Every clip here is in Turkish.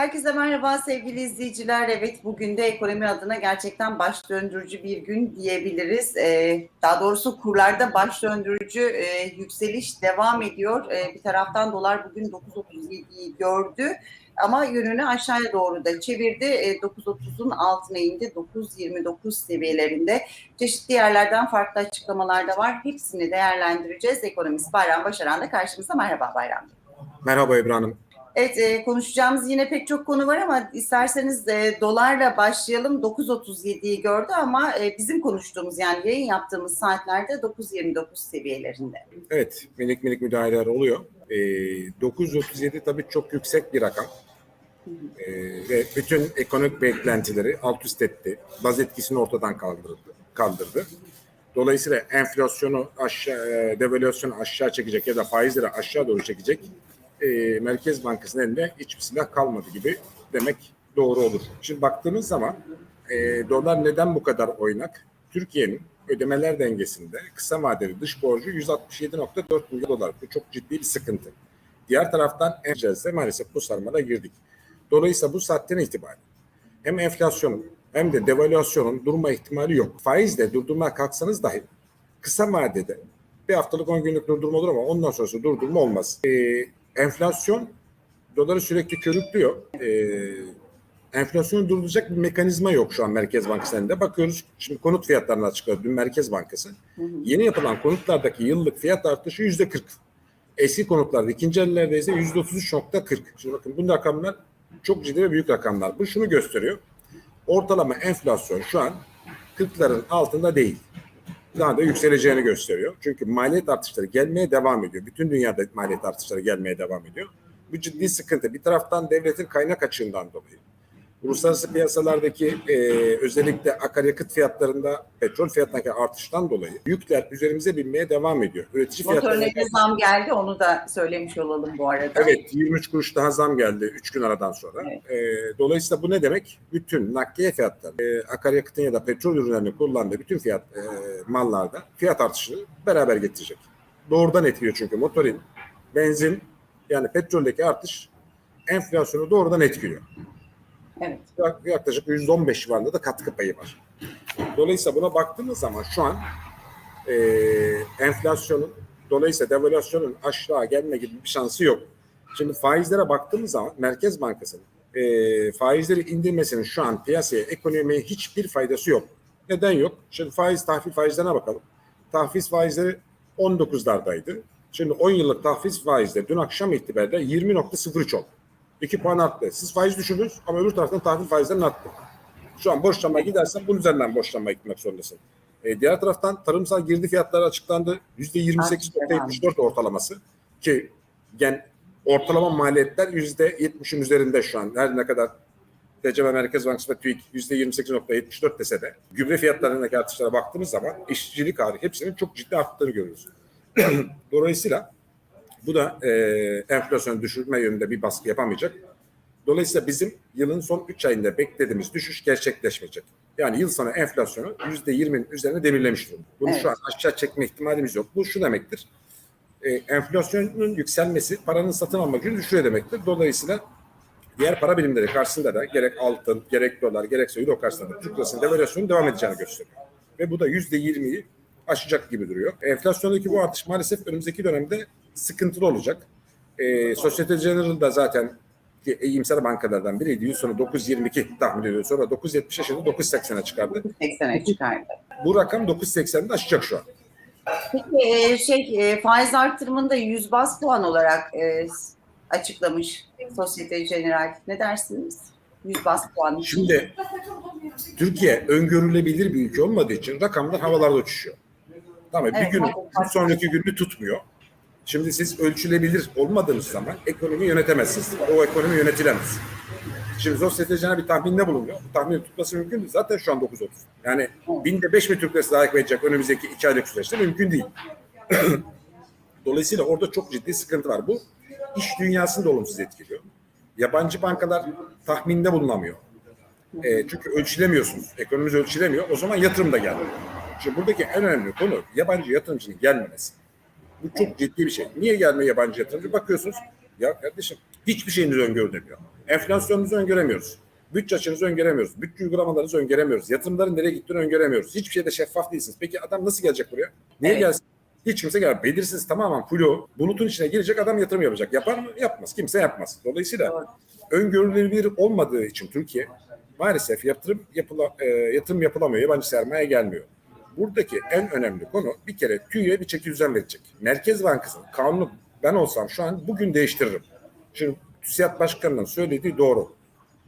Herkese merhaba sevgili izleyiciler. Evet bugün de ekonomi adına gerçekten baş döndürücü bir gün diyebiliriz. Ee, daha doğrusu kurlarda baş döndürücü e, yükseliş devam ediyor. Ee, bir taraftan dolar bugün 9.37'yi gördü ama yönünü aşağıya doğru da çevirdi. Ee, 9.30'un altına indi. 9.29 seviyelerinde. Çeşitli yerlerden farklı açıklamalar da var. Hepsini değerlendireceğiz. Ekonomist Bayram Başaran da karşımızda. Merhaba Bayram. Merhaba Hanım. Evet e, konuşacağımız yine pek çok konu var ama isterseniz e, dolarla başlayalım. 9.37'yi gördü ama e, bizim konuştuğumuz yani yayın yaptığımız saatlerde 9.29 seviyelerinde. Evet, minik minik müdahaleler oluyor. Ee, 937 tabii çok yüksek bir rakam. Ee, ve bütün ekonomik beklentileri alt üst etti. Baz etkisini ortadan kaldırdı. kaldırdı. Dolayısıyla enflasyonu aşağı, e, devalüasyonu aşağı çekecek ya da faizleri aşağı doğru çekecek e, Merkez Bankası'nın elinde hiçbir silah kalmadı gibi demek doğru olur. Şimdi baktığımız zaman e, dolar neden bu kadar oynak? Türkiye'nin ödemeler dengesinde kısa vadeli dış borcu 167.4 milyar dolar. Bu çok ciddi bir sıkıntı. Diğer taraftan enflasyonda maalesef bu sarmada girdik. Dolayısıyla bu saatten itibaren hem enflasyonun hem de devalüasyonun durma ihtimali yok. Faizle durdurmaya kalksanız dahi kısa vadede bir haftalık 10 günlük durdurma olur ama ondan sonrası durdurma olmaz. Ee, enflasyon doları sürekli körüklüyor. Ee, enflasyonu durduracak bir mekanizma yok şu an Merkez Bankası'nda. Bakıyoruz şimdi konut fiyatlarını açıkladı dün Merkez Bankası. Hı hı. Yeni yapılan konutlardaki yıllık fiyat artışı yüzde 40. Eski konutlarda ikinci ellerde ise yüzde 33.40. Şimdi bakın bu rakamlar çok ciddi ve büyük rakamlar. Bu şunu gösteriyor. Ortalama enflasyon şu an 40'ların altında değil. Daha da yükseleceğini gösteriyor. Çünkü maliyet artışları gelmeye devam ediyor. Bütün dünyada maliyet artışları gelmeye devam ediyor. Bu ciddi sıkıntı. Bir taraftan devletin kaynak açığından dolayı. Uluslararası piyasalardaki e, özellikle akaryakıt fiyatlarında petrol fiyatındaki artıştan dolayı yükler üzerimize binmeye devam ediyor. Üretici fiyatlarına Motorine zam geldi onu da söylemiş olalım bu arada. Evet 23 kuruş daha zam geldi 3 gün aradan sonra. Evet. Ee, dolayısıyla bu ne demek? Bütün nakliye fiyatları, e, akaryakıtın ya da petrol ürünlerinin kullandığı bütün fiyat e, mallarda fiyat artışını beraber getirecek. Doğrudan etkiliyor çünkü motorin, benzin yani petroldeki artış enflasyonu doğrudan etkiliyor. Evet. Yak- Yaklaşık %15 civarında da katkı payı var. Dolayısıyla buna baktığımız zaman şu an e, enflasyonun dolayısıyla devalüasyonun aşağı gelme gibi bir şansı yok. Şimdi faizlere baktığımız zaman Merkez Bankası'nın e, faizleri indirmesinin şu an piyasaya, ekonomiye hiçbir faydası yok. Neden yok? Şimdi faiz tahvil faizlerine bakalım. Tahfiz faizleri 19'lardaydı. Şimdi 10 yıllık tahfiz faizleri dün akşam itibariyle 20.03 oldu. 2 puan arttı. Siz faiz düşürdünüz ama öbür taraftan tahvil faizlerini arttı. Şu an borçlanmaya gidersen bunun üzerinden borçlanmaya gitmek zorundasın. E, diğer taraftan tarımsal girdi fiyatları açıklandı. %28.74 ortalaması ki gen ortalama maliyetler %70'in üzerinde şu an. Her ne kadar TCB Merkez Bankası ve TÜİK %28.74 dese de gübre fiyatlarındaki artışlara baktığımız zaman işçilik hariç hepsinin çok ciddi arttığını görüyoruz. Dolayısıyla bu da e, enflasyonu düşürme yönünde bir baskı yapamayacak. Dolayısıyla bizim yılın son 3 ayında beklediğimiz düşüş gerçekleşmeyecek. Yani yıl sonu enflasyonu %20'nin üzerine demirlemiş durumda. Bunu Evet. şu an aşağı çekme ihtimalimiz yok. Bu şu demektir. E, enflasyonun yükselmesi paranın satın alma gücünü düşürüyor demektir. Dolayısıyla diğer para birimleri karşısında da gerek altın, gerek dolar, gerekse euro karşısında da Türk lirasının devalüasyonu devam edeceğini gösteriyor. Ve bu da %20'yi aşacak gibi duruyor. Enflasyondaki bu artış maalesef önümüzdeki dönemde sıkıntılı olacak. E, Societe General da zaten iyimser bankalardan biriydi. Yıl sonu 9.22 tahmin ediyor. Sonra 9.70'e şimdi 9.80'e çıkardı. 80'e çıkardı. Bu rakam 9.80'de aşacak şu an. Peki e, şey e, faiz arttırımında 100 bas puan olarak e, açıklamış Societe General. Ne dersiniz? 100 bas puan. Şimdi Türkiye öngörülebilir bir ülke olmadığı için rakamlar havalarda uçuşuyor. Tamam Evet, bir gün sonraki günü tutmuyor. Şimdi siz ölçülebilir olmadığınız zaman ekonomi yönetemezsiniz. O ekonomi yönetilemez. Şimdi Sosyete Genel bir tahminde bulunuyor. Bu tahmini tutması mümkün değil. Zaten şu an 9.30. Yani binde 5 mi Türk lirası daha edecek önümüzdeki 2 aylık süreçte mümkün değil. Dolayısıyla orada çok ciddi sıkıntı var. Bu iş dünyasını da olumsuz etkiliyor. Yabancı bankalar tahminde bulunamıyor. E, çünkü ölçülemiyorsunuz. Ekonomimiz ölçülemiyor. O zaman yatırım da gelmiyor. Şimdi buradaki en önemli konu yabancı yatırımcının gelmemesi. Bu çok ciddi bir şey. Niye gelmiyor yabancı yatırımcı? Bakıyorsunuz Ya kardeşim hiçbir şeyinizi öngörülemiyor. Enflasyonunuzu öngöremiyoruz. Bütçe açınızı öngöremiyoruz. Bütçe uygulamalarınızı öngöremiyoruz. Yatırımların nereye gittiğini öngöremiyoruz. Hiçbir şeyde şeffaf değilsiniz. Peki adam nasıl gelecek buraya? Niye Evet. gelsin? Hiç kimse gelmez. Belirsiz tamamen flu. Bulutun içine girecek adam yatırım yapacak. Yapar mı? Yapmaz. Kimse yapmaz. Dolayısıyla Doğru. öngörülebilir olmadığı için Türkiye maalesef yatırım yapıla, e, yatırım yapılamıyor. Yabancı sermaye gelmiyor. Buradaki en önemli konu bir kere TÜİ'ye bir çeki düzen verecek. Merkez Bankası'nın kanunu ben olsam şu an bugün değiştiririm. Şimdi TÜSİAD Başkanı'nın söylediği doğru.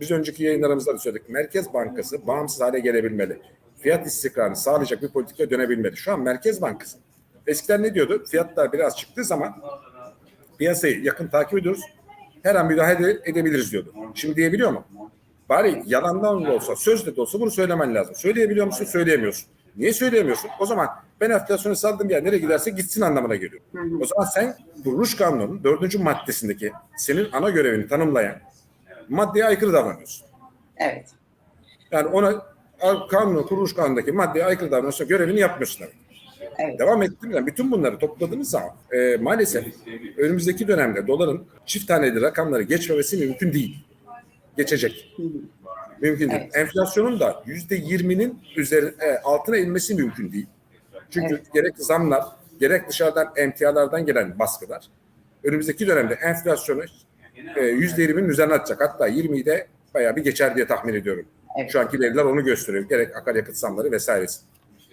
Biz önceki yayınlarımızda da söyledik. Merkez Bankası bağımsız hale gelebilmeli. Fiyat istikrarını sağlayacak bir politikaya dönebilmeli. Şu an Merkez Bankası. Eskiden ne diyordu? Fiyatlar biraz çıktığı zaman piyasayı yakın takip ediyoruz. Her an müdahale edebiliriz diyordu. Şimdi diyebiliyor mu? Bari yalandan da olsa, sözle de olsa bunu söylemen lazım. Söyleyebiliyor musun? Söyleyemiyorsun. Niye söyleyemiyorsun? O zaman ben enflasyonu saldım ya nereye giderse gitsin anlamına geliyor. O zaman sen kuruluş kanununun dördüncü maddesindeki senin ana görevini tanımlayan maddeye aykırı davranıyorsun. Evet. Yani ona kanunu, kuruluş kanunundaki maddeye aykırı davranıyorsun, görevini yapmıyorsun. demek. Evet. Devam ettim. Yani bütün bunları topladığınız zaman e, maalesef önümüzdeki dönemde doların çift taneli rakamları geçmemesi mümkün değil. Geçecek. Mümkün değil. Evet. Enflasyonun da yüzde yirminin üzeri e, altına inmesi mümkün değil. Çünkü Evet. gerek zamlar, gerek dışarıdan emtialardan gelen baskılar önümüzdeki dönemde enflasyonu e, yüzde yirminin üzerine atacak. Hatta 20'yi de bayağı bir geçer diye tahmin ediyorum. Evet. Şu anki veriler onu gösteriyor. Gerek akaryakıt zamları vesairesi.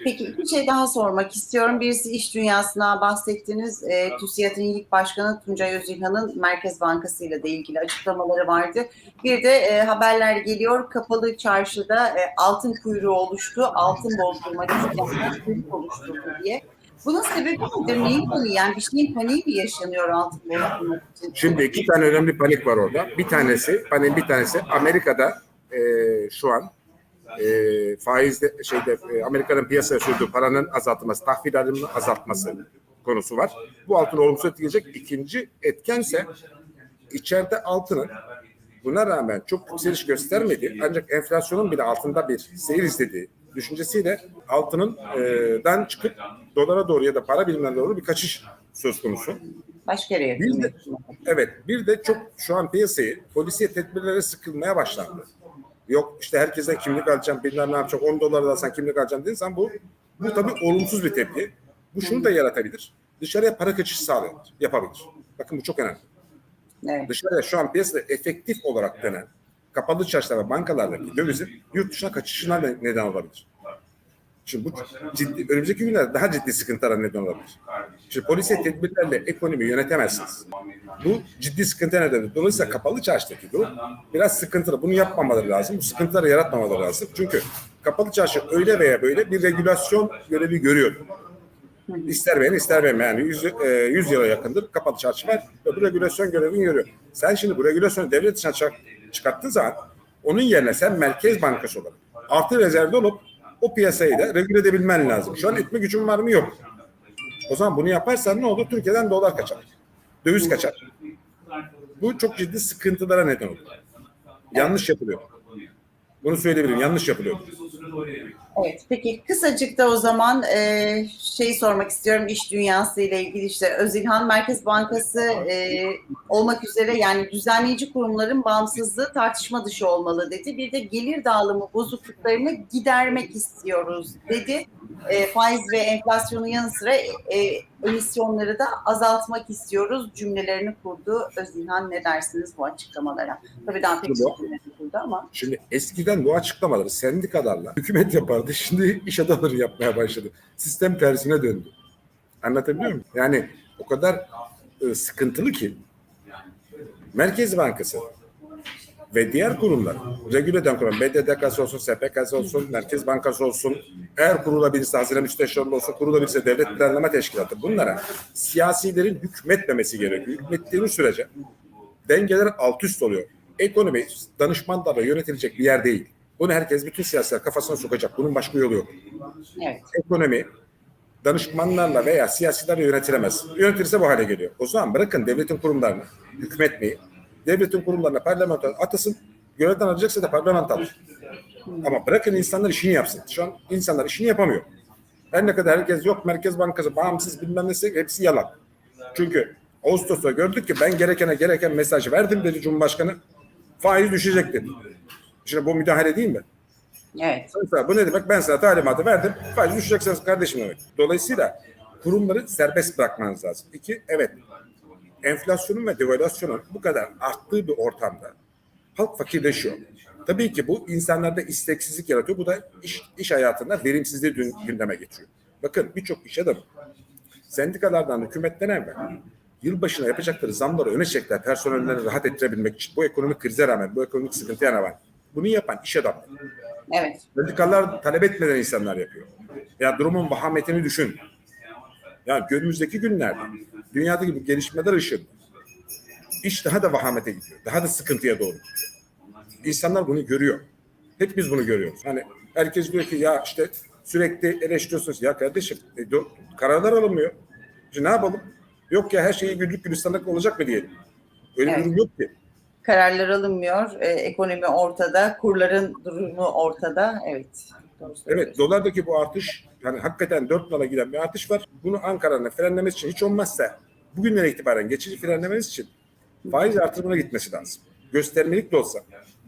Peki bir şey daha sormak istiyorum. Birisi iş dünyasına bahsettiniz. E, TÜSİAD'ın ilk başkanı Tuncay Özilhan'ın Merkez Bankası ile de ilgili açıklamaları vardı. Bir de e, haberler geliyor. Kapalı çarşıda e, altın kuyruğu oluştu. Altın bozdurmak isteyenler kuyruk oluşturdu diye. Bunun sebebi nedir? Neyin paniği? Yani bir şeyin paniği mi yaşanıyor altın bozdurmak için? Şimdi iki tane önemli panik var orada. Bir tanesi, paniğin bir tanesi Amerika'da e, şu an e, faizde şeyde e, Amerika'nın piyasaya sürdüğü paranın azaltılması, tahvil alımının azaltması konusu var. Bu altını olumsuz etkileyecek. İkinci etkense içeride altının buna rağmen çok yükseliş göstermedi. Ancak enflasyonun bile altında bir seyir izlediği düşüncesiyle altının e, dan çıkıp dolara doğru ya da para birimlerine doğru bir kaçış söz konusu. Başka yere Bir de-. Evet bir de çok şu an piyasayı polisiye tedbirlere sıkılmaya başlandı. Yok işte herkese kimlik alacağım bilmem ne yapacak 10 dolar da alsan kimlik alacağım dediğin bu, bu tabii olumsuz bir tepki. Bu şunu da yaratabilir. Dışarıya para kaçışı sağlayabilir, yapabilir. Bakın bu çok önemli. Evet. Dışarıya şu an piyasada efektif olarak dönen kapalı çarşılar ve bankalardaki dövizin yurt dışına kaçışına ne- neden olabilir. Şimdi bu ciddi, önümüzdeki günlerde daha ciddi sıkıntılara neden olabilir. Şimdi polisiye tedbirlerle ekonomi yönetemezsiniz. Bu ciddi sıkıntı nedendir. Dolayısıyla kapalı çarşıdaki durum biraz sıkıntılı. Bunu yapmamaları lazım. Bu sıkıntıları yaratmamaları lazım. Çünkü kapalı çarşı öyle veya böyle bir regülasyon görevi görüyor. İster beğen ister beğenme. Yani 100, e, 100 yıla yakındır kapalı çarşı var ve bu regülasyon görevini görüyor. Sen şimdi bu regülasyonu devlet dışına çık- çıkarttığın zaman onun yerine sen Merkez Bankası olarak artı rezervde olup o piyasayı da regüle edebilmen lazım. Şu an etme gücün var mı? Yok. O zaman bunu yaparsan ne olur? Türkiye'den dolar kaçar. Döviz kaçar. Bu çok ciddi sıkıntılara neden olur. Yanlış yapılıyor. Bunu söyleyebilirim. Yanlış yapılıyor. Evet, peki kısacık da o zaman e, şey sormak istiyorum iş dünyası ile ilgili işte Özilhan Merkez Bankası e, olmak üzere yani düzenleyici kurumların bağımsızlığı tartışma dışı olmalı dedi. Bir de gelir dağılımı bozukluklarını gidermek istiyoruz dedi. E, faiz ve enflasyonun yanı sıra e, emisyonları da azaltmak istiyoruz cümlelerini kurdu. Özilhan ne dersiniz bu açıklamalara? Tabii daha pek cümleleri kurdu ama. Şimdi eskiden bu açıklamaları sendikalarla hükümet yapardı. Şimdi iş adamları yapmaya başladı. Sistem tersine döndü. Anlatabiliyor muyum? Yani o kadar e, sıkıntılı ki Merkez Bankası ve diğer kurumlar, regüle eden kurum, BDDK'sı olsun, SPK'sı olsun, Merkez Bankası olsun, eğer kurulabilirse Hazine Müsteşarlığı olsun, kurulabilirse Devlet Planlama Teşkilatı bunlara siyasilerin hükmetmemesi gerekiyor. Hükmettiğiniz sürece dengeler alt üst oluyor. Ekonomi danışmanlarla yönetilecek bir yer değil. Bunu herkes bütün siyasiler kafasına sokacak. Bunun başka yolu yok. Evet. Ekonomi danışmanlarla veya siyasilerle yönetilemez. Yönetilirse bu hale geliyor. O zaman bırakın devletin kurumlarını hükmetmeyi. Devletin kurumlarına parlamento atasın. Görevden alacaksa da parlamento alır. Ama bırakın insanlar işini yapsın. Şu an insanlar işini yapamıyor. Her ne kadar herkes yok Merkez Bankası bağımsız bilmem nesi hepsi yalan. Çünkü Ağustos'ta gördük ki ben gerekene gereken mesajı verdim dedi Cumhurbaşkanı. Faiz düşecek dedi. Şimdi bu müdahale değil mi? Evet. Mesela bu ne demek? Ben sana talimatı verdim. Faiz düşeceksiniz kardeşim demek. Dolayısıyla kurumları serbest bırakmanız lazım. İki, evet enflasyonun ve devalüasyonun bu kadar arttığı bir ortamda halk fakirleşiyor. Tabii ki bu insanlarda isteksizlik yaratıyor. Bu da iş, iş hayatında verimsizliği gündeme getiriyor. Bakın birçok iş adamı sendikalardan, hükümetten evvel yılbaşına yapacakları zamları öne çektiler personellerini rahat ettirebilmek için. Bu ekonomik krize rağmen, bu ekonomik sıkıntıya rağmen. Bunu yapan iş adamları. Evet. Sendikalar talep etmeden insanlar yapıyor. Ya durumun vahametini düşün. Ya önümüzdeki günlerde dünyadaki bu gelişmeler ışığında iş daha da vahamete gidiyor. Daha da sıkıntıya doğru gidiyor. İnsanlar bunu görüyor. Hep biz bunu görüyoruz. Hani herkes diyor ki ya işte sürekli eleştiriyorsunuz. Ya kardeşim e, kararlar alınmıyor. Şimdi ne yapalım? Yok ya her şeyi güllük gülistanlık olacak mı diyelim. Öyle bir Evet. durum yok ki. Kararlar alınmıyor. E, ekonomi ortada. Kurların durumu ortada. Evet. Evet dolardaki bu artış yani hakikaten 4 nala giden bir artış var. Bunu Ankara'nın frenlemesi için hiç olmazsa bugünden itibaren geçici frenlemeniz için faiz artırımına gitmesi lazım. Göstermelik de olsa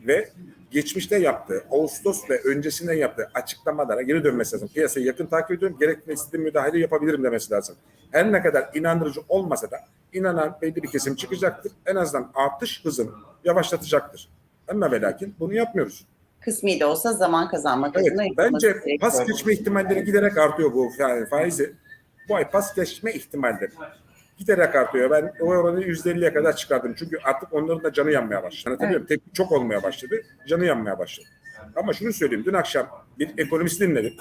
ve geçmişte yaptığı, Ağustos ve öncesinden yaptığı açıklamalara geri dönmesi lazım. Piyasayı yakın takip ediyorum, gerekli istediğim müdahale yapabilirim demesi lazım. Her ne kadar inandırıcı olmasa da inanan belli bir kesim çıkacaktır. En azından artış hızını yavaşlatacaktır. Ama ve lakin bunu yapmıyoruz. Kısmi de olsa zaman kazanmak Evet, adına bence pas geçme ihtimalleri giderek artıyor bu fa- faizi. Bu ay pas geçme ihtimalleri giderek artıyor. Ben o oranı %50'ye kadar çıkardım. Çünkü artık onların da canı yanmaya başladı. Anlatabiliyor muyum? Tepki çok olmaya başladı. Canı yanmaya başladı. Ama şunu söyleyeyim. Dün akşam bir ekonomist dinledim.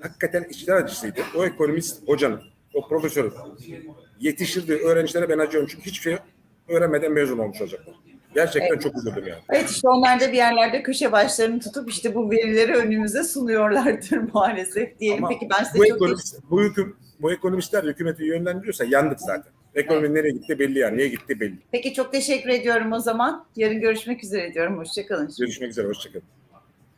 Hakikaten içler acısıydı. O ekonomist hocanın, o profesörün yetiştirdiği öğrencilere ben acıyorum. Çünkü hiçbir şey öğrenmeden mezun olmuş olacaklar. Gerçekten Evet. çok üzüldüm yani. Evet işte onlar da bir yerlerde köşe başlarını tutup işte bu verileri önümüze sunuyorlardır maalesef diyelim. Ama Peki ben size bu çok ekonomist, bu hüküm, bu ekonomistler hükümeti yönlendiriyorsa yandık zaten. Ekonomi nereye gitti belli yani. Niye gitti belli. Peki çok teşekkür ediyorum o zaman. Yarın görüşmek üzere diyorum. Hoşçakalın. Görüşmek üzere. Hoşçakalın.